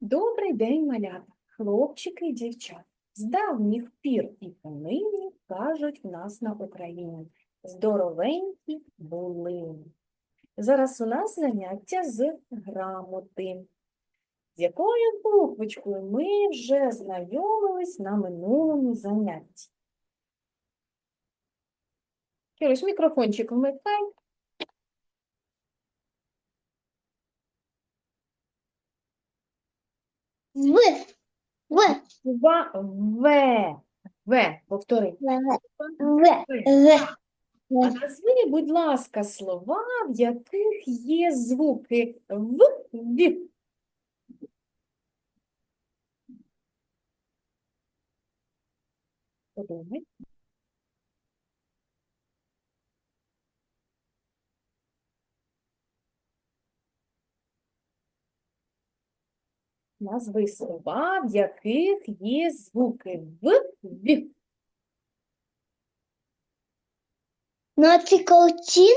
Добрий день, малята, хлопчики і дівчата. З давніх пір і понині кажуть в нас на Україні здоровенькі були. Зараз у нас заняття з грамоти, з якою буквочкою ми вже знайомились на минулому занятті. Кирюш, мікрофончик вмикай. В. В. Ва, В. В. Повтори. В. В. А Назви, будь ласка, слова, в яких є звуки в, в. Подумай. Назви слова, в яких є звуки в, в. На цій картинці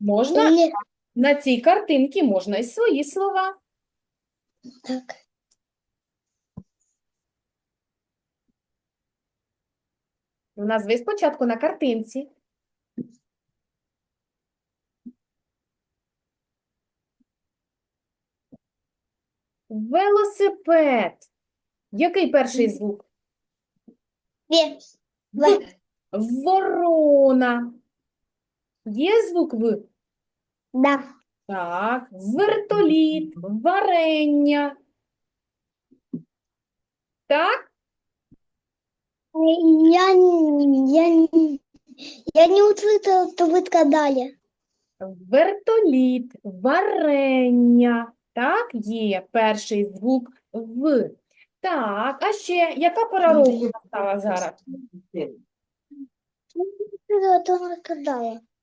Можна или на цій картинці можна і свої слова. так. Назви спочатку на картинці. Велосипед. Який перший звук? В. Ворона. Є звук В? Да. Так. Вертоліт, варення. Так? Я, не- я, я не услышала, что вы сказали. Вертоліт, варення. Так, є перший звук В. Так, а ще яка пора року настала зараз?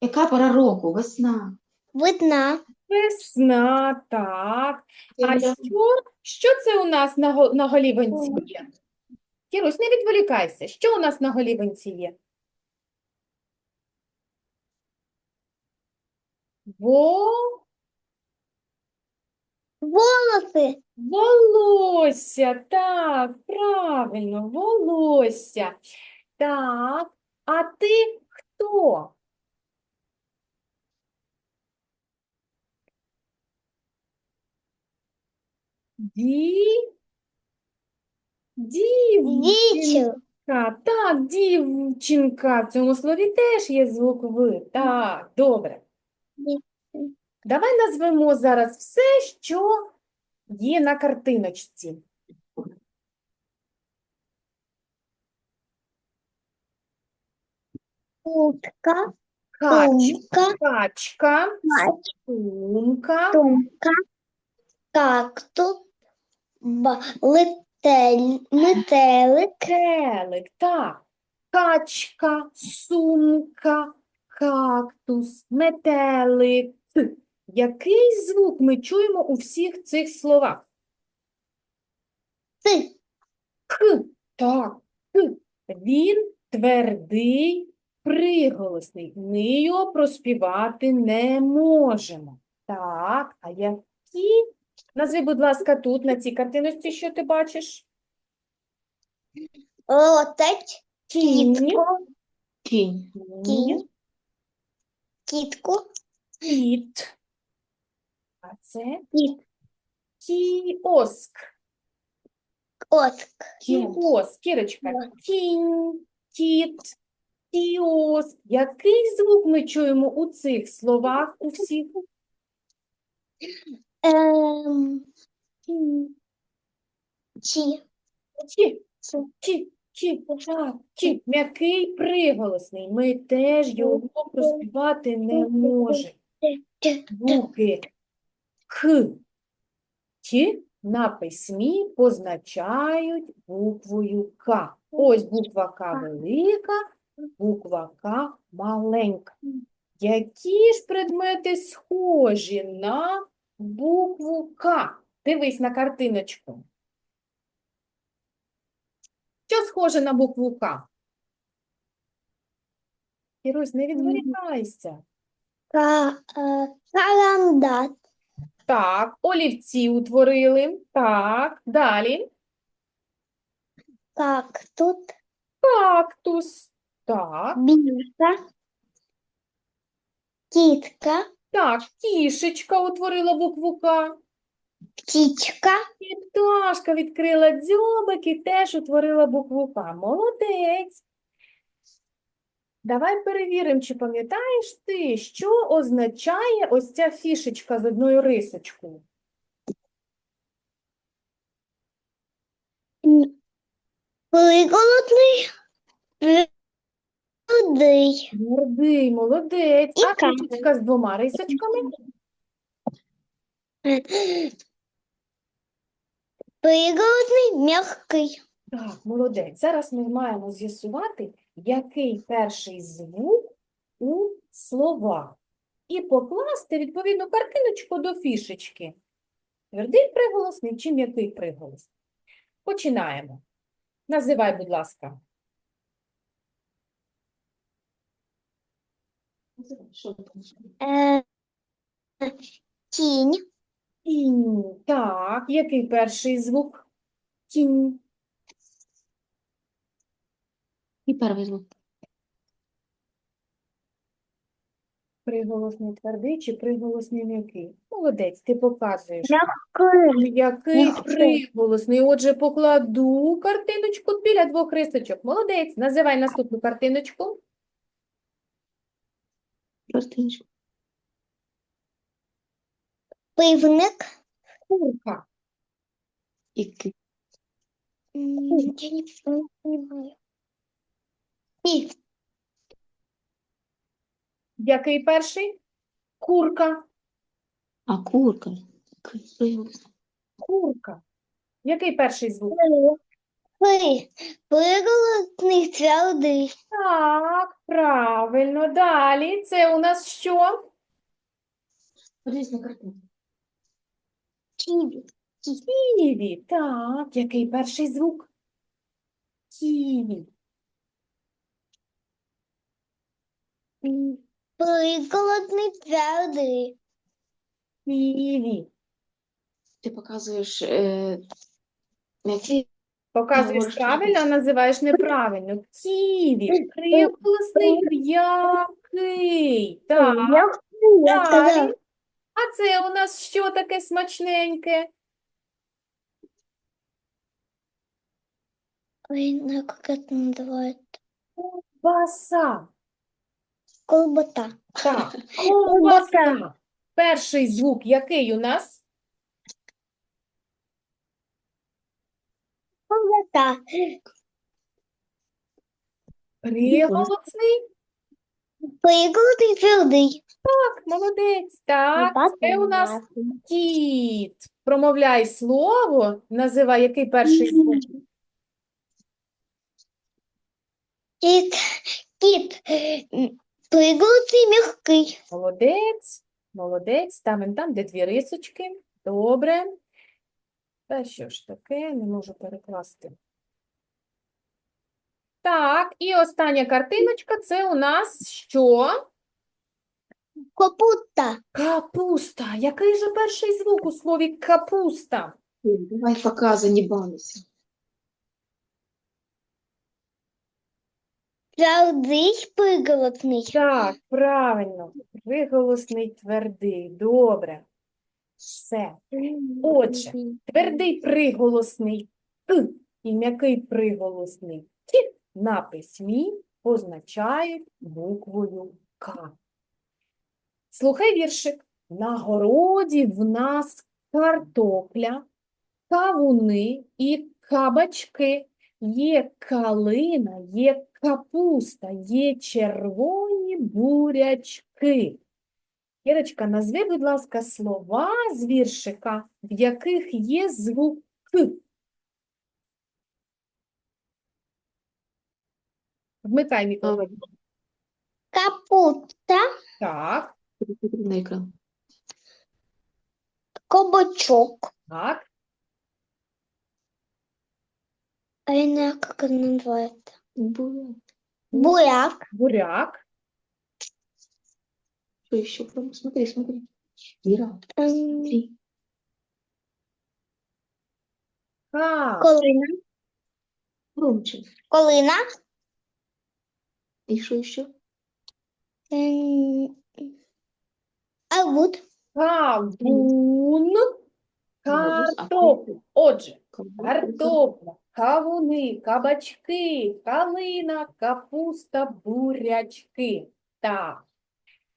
Яка пора року? Весна. Видна. Весна, так. А що, що це у нас на, го- на голівонці є? Кірусь, не відволікайся. Що у нас на голівонці є? Во... Волосы. Волосся, так, правильно, волосся. Так, а ти хто? Ді... Дівчинка. Так, дівчинка. В цьому слові теж є звук В. Так, добре. Давай назвемо зараз все, що є на картиночці. Утка. Качка, Мач. сумка, Тумка. Кактус. Летель. Метелик. Так, качка, сумка, кактус, метелик. Який звук ми чуємо у всіх цих словах? Ц. К. Так, К. Він твердий, приголосний. Ми його проспівати не можемо. Так, а які? Назви, будь ласка, тут, на цій картиночці, що ти бачиш? Лотать. Кінь, Кітку. Кінь. Кінь. Кітку. кіт. А це кіоск. Оск. Кіоск, Кірочка. Кінь, кіт, кіоск. Який звук ми чуємо у цих словах у всіх? Ем. Чи. Ті, Чи. ті, ті, так, ті. М'який приголосний. Ми теж його проспівати не можемо. Звуки К, Ті на письмі позначають буквою К. Ось буква К велика, буква К маленька. Які ж предмети схожі на букву К? Дивись на картиночку. Що схоже на букву К? Ірусь, не відволікайся. Ка, е, карандат. Так, олівці утворили. Так, далі. Как тут Кактус. Так, бирка, китка, так, кішечка утворила букву К. птичка, І пташка відкрила дзьобик і теж утворила букву К. Молодець. Давай перевіримо, чи пам'ятаєш ти, що означає ось ця фішечка з одною рисочкою. приголодный, твердый, Гордий, молодець. А І К. фішечка з двома рисочками? приголодный, мягкий. Так, молодець. Зараз ми маємо з'ясувати, який перший звук у словах. І покласти відповідну картиночку до фішечки. Твердий приголосний чи м'який приголосний. Починаємо. Називай, будь ласка. Е, тінь, Тінь. Так, який перший звук? Тінь. І перший звук. Приголосний твердий чи приголосний м'який? Молодець, ти показуєш. М'який. приголосний? Отже, покладу картиночку біля двох рисочок. Молодець. Називай наступну картиночку. Простиночку. пивник. Курка. І ки. Я не понимаю. И Який перший? Курка. А курка. Курка. Який перший звук? при, приголодний, твердий. Так, правильно. Далі. Це у нас що? Подивись на картинку. Ківі. Ківі. Так, який перший звук? Ківі. М, Приголодний, твердий. Ківі. Ти показуєш е. Показуєш правильно, а називаєш неправильно. Ківі. Приголосний м'який. Так, далі. А це у нас що таке смачненьке? Ой, ну как это называют? Колбота. Так, ковбаса. Перший звук який у нас? Колбота. Приголосний. Приголодний, твердий. Так, молодець. Так, це у нас кіт. Промовляй слово, називай який перший звук. Кіт. М, Приголодний, мягкий. Молодець, молодець. Ставимо там, де дві рисочки. Добре. Та що ж таке, не можу перекласти. Так, і остання картиночка це у нас що? Капуста. Капуста. Який же перший звук у слові капуста? Давай показуй, не балуйся. Твердий, приголодний. Так, правильно. Приголосний твердий. Добре. Все. Отже, Твердий приголосний «т» і м'який приголосний «т» на письмі позначають буквою К. Слухай віршик. На городі в нас картопля, кавуни і кабачки. Є калина, є капуста, є червоні бурячки. Ірочка, назви, будь ласка, слова з віршика, в яких є звук К. Вмикай мікрофон. Капуста. Так, На екран. Кабачок. так, А я не знаю, как она называется. Буряк. Буряк. Буряк. Что еще? Смотри, смотри. Вера, ем. смотри. Так. Колина. Громче. Колина. И что еще? Ем. А вот. Кавун. Ем. Картопля. Отже, картопля кавуни, кабачки, калина, капуста, бурячки. Так.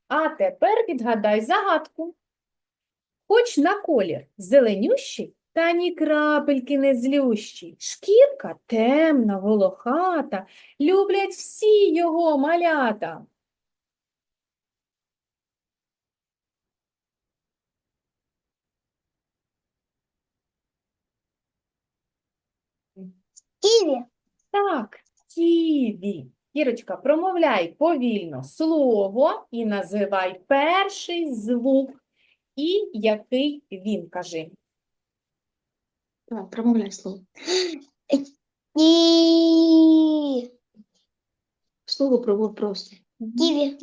А тепер відгадай загадку. Хоч на колір зеленющий, та ні крапельки не злющий. Шкірка темна, волохата, люблять всі його малята. Ківі. Так, ківі. Кірочка, промовляй повільно слово і називай перший звук. І який він, кажи. Давай, промовляй слово. І... Слово промов просто. Ківі.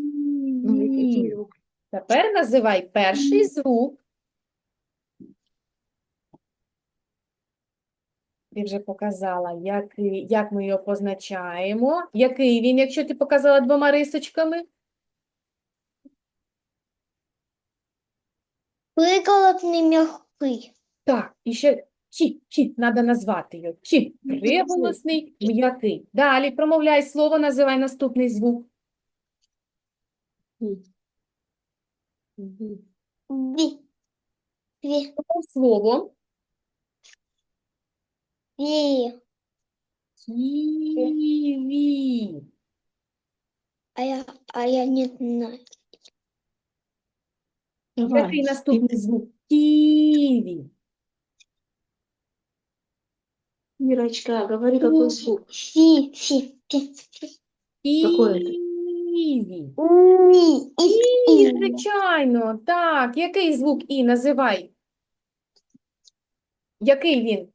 Ну, який звук? Тепер називай перший звук. Ти вже показала, який, як ми його позначаємо. Який він, якщо ти показала двома рисочками? Приколотний м'який. Так, і ще ті, ті, треба назвати його. Ті, приголосний, м'який. Далі промовляй слово, називай наступний звук. Ві. Ві. Слово. Ві. Ківі. А я, а я не знаю. Який Давай. наступний звук? Ківі. Ирочка, говори, какой звук. Фі. Фі. Фі. Фі. Какой это? Ківі. І. Звичайно, так. Який звук І називай? Який він?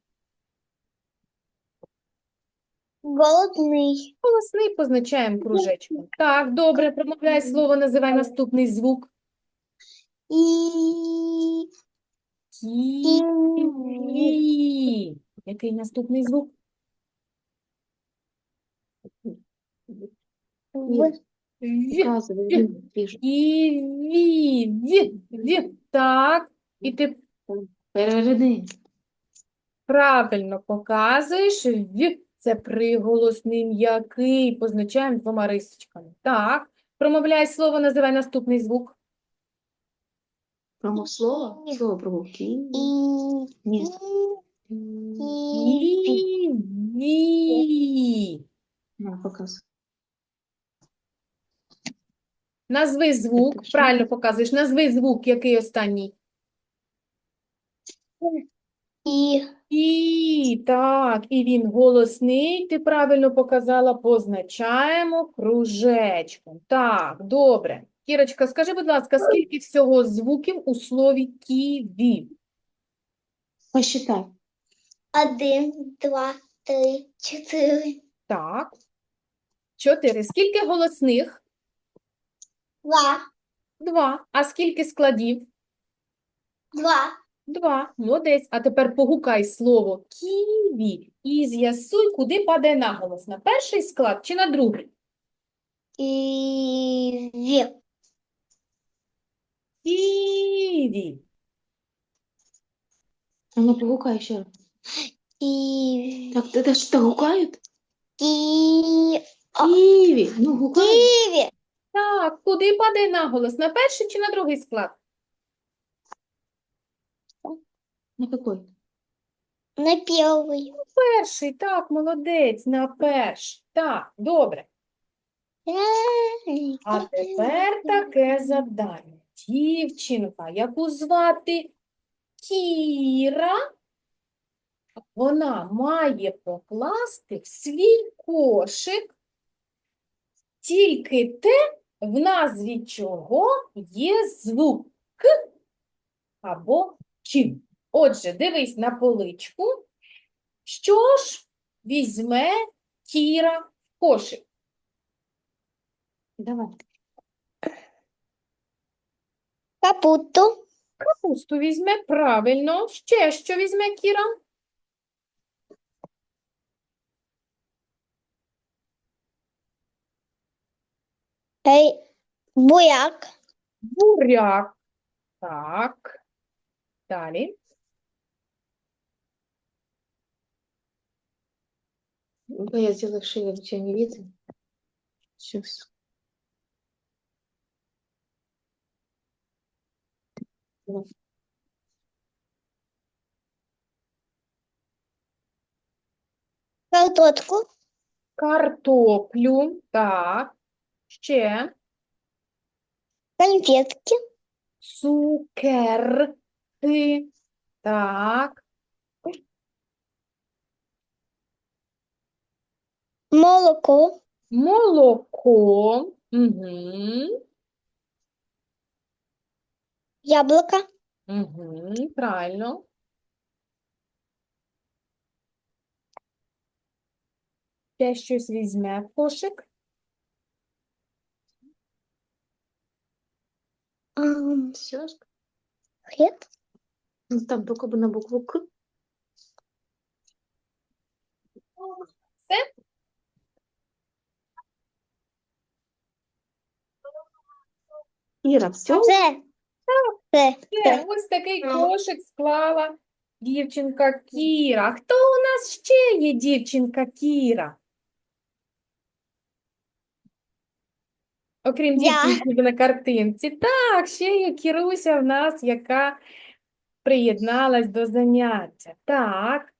Голодний. Голосний позначаємо кружечком. Так, добре, промовляй слово, називай наступний звук. І. Ківі. Який наступний звук? В. В. Показывай, видно, вижу. Ківі. В. В. Так. І ти Переверни. правильно показуєш. В. Це приголосний м'який. Позначаємо двома рисочками. Так. Промовляй слово, називай наступний звук. Промов слово? Ні. Слово промов. Ки. І. Ні. І. На. Назви звук. Правильно показуєш. Назви звук, який останній. І. І, так, і він голосний, ти правильно показала, позначаємо кружечком. Так, добре. Кірочка, скажи, будь ласка, скільки всього звуків у слові ківі? Посчитай. Один, два, три, чотири. Так. Чотири. Скільки голосних? Два. Два. А скільки складів? Два. Два. Молодець. А тепер погукай слово ківі і з'ясуй, куди падає наголос. На перший склад чи на другий? Ківі. А ну погукай ще раз. І. Так, это что, гукают? І. А. Киви. Ну, гукают. Ківі. Так, куди падає наголос? На перший чи на другий склад? На какой? На перший. Перший, так, молодець, на перший. Так, добре. А тепер таке завдання. Дівчинка, яку звати Кіра, вона має покласти в свій кошик тільки те, в назві чого є звук К або К. Отже, дивись на поличку, що ж візьме Кіра в кошик? Давай. Капусту. Капусту візьме правильно. Ще що візьме Кіра? Ей, Буряк. Буряк. Так. Далі. Да, я сделаю шире, тебя не видно. Сейчас. Картошку. Картоплю. Так. Ще. Конфетки. Цукерки. Так. Молоко. Молоко. Угу. Яблоко. Угу. Правильно. Ще щось візьме в кошик. ам, Все. Хлеб. Ну, там только бы на букву К. Ира, все? Це. Це. Є, ось такий кошик склала дівчинка Кіра. Хто у нас ще є дівчинка Кіра? Окрім дівчинки на картинці. Так, ще є Кіруся в нас, яка приєдналась до заняття. Так.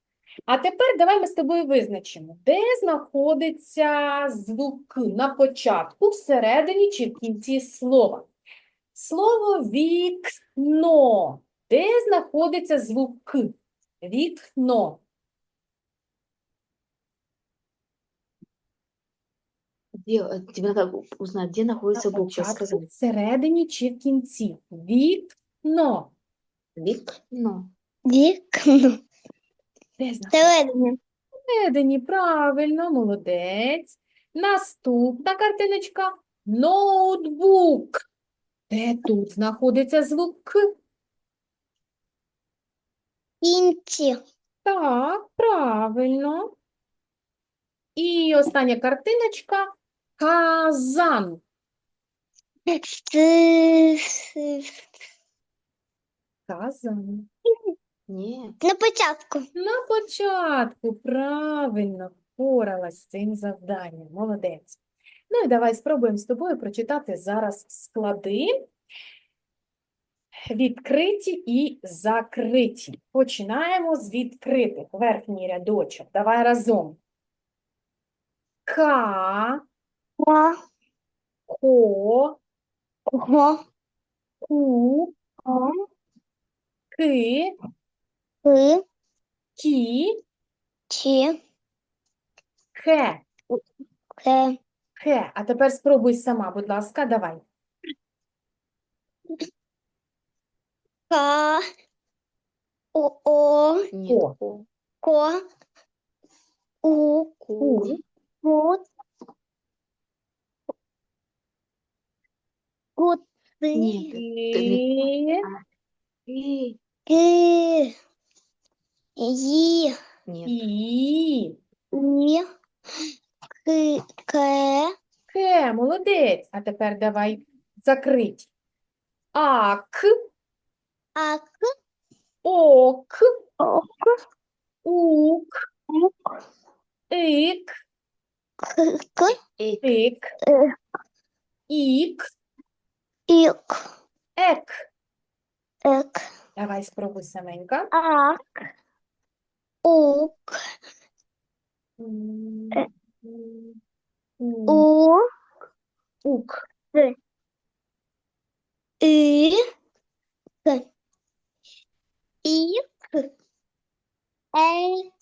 А тепер давай ми з тобою визначимо, де знаходиться звук на початку, всередині чи в кінці слова. Слово вікно. Де знаходиться звук К? Вікно. Где, э, тебе надо узнать, где находится На буква, початку, скажи. всередині чи в кінці? Вікно. Вікно. Вікно. Де знаходиться? Всередині. Всередині, правильно, молодець. Наступна картиночка. Ноутбук. Де тут знаходиться звук К? Кінці. Так, правильно. І остання картиночка. Казан. Казан. Нет. На початку. На початку правильно впоралась з цим завданням. Молодець. Ну і давай спробуємо з тобою прочитати зараз склади. Відкриті і закриті. Починаємо з відкритих. Верхній рядочок. Давай разом. Ка, Ка. ко, Го. ку, Го. ки, К. кі, Чи. хе. К. Хе. А тепер спробуй сама, будь ласка, давай. Ка. О. О. О. Ко. У. Ку. Гуд. Гуд. Нет. І. Ки. Ї. Нет. і, І. К. К. ке. Молодець. А тепер давай закрить. Ак, Ак. ок, Ок. ук, Ук. ик, К. К. Ик, ік, Ік. ек. Ек. Давай спробуй саменька. Ак. Ук. Е. м, У. Ук. І. К. І. К. Ей.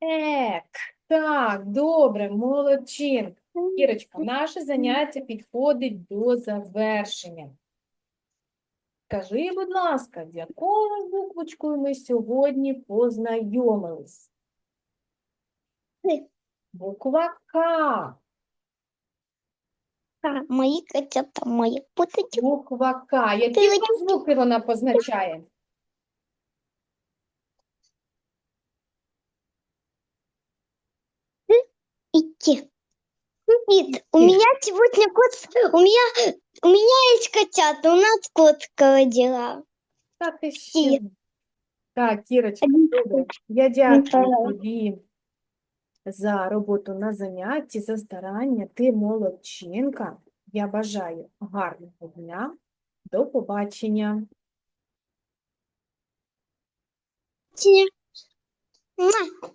Ек. Так, добре, молодчинка. Кірочка, наше заняття підходить до завершення. Скажи, будь ласка, з якою буквочкою ми сьогодні познайомились? Буква К. Ка. Мої котята, мої путаті. Буква К. Які Ти звуки вона позначає? І ті. У меня сегодня кот, у меня, у меня есть котята, у нас котка родила. Та ти ще. Так, Кірочка, Один добре. Я дякую тобі за роботу на занятті, за старання. Ти молодчинка. Я бажаю гарного дня. До побачення. Муа.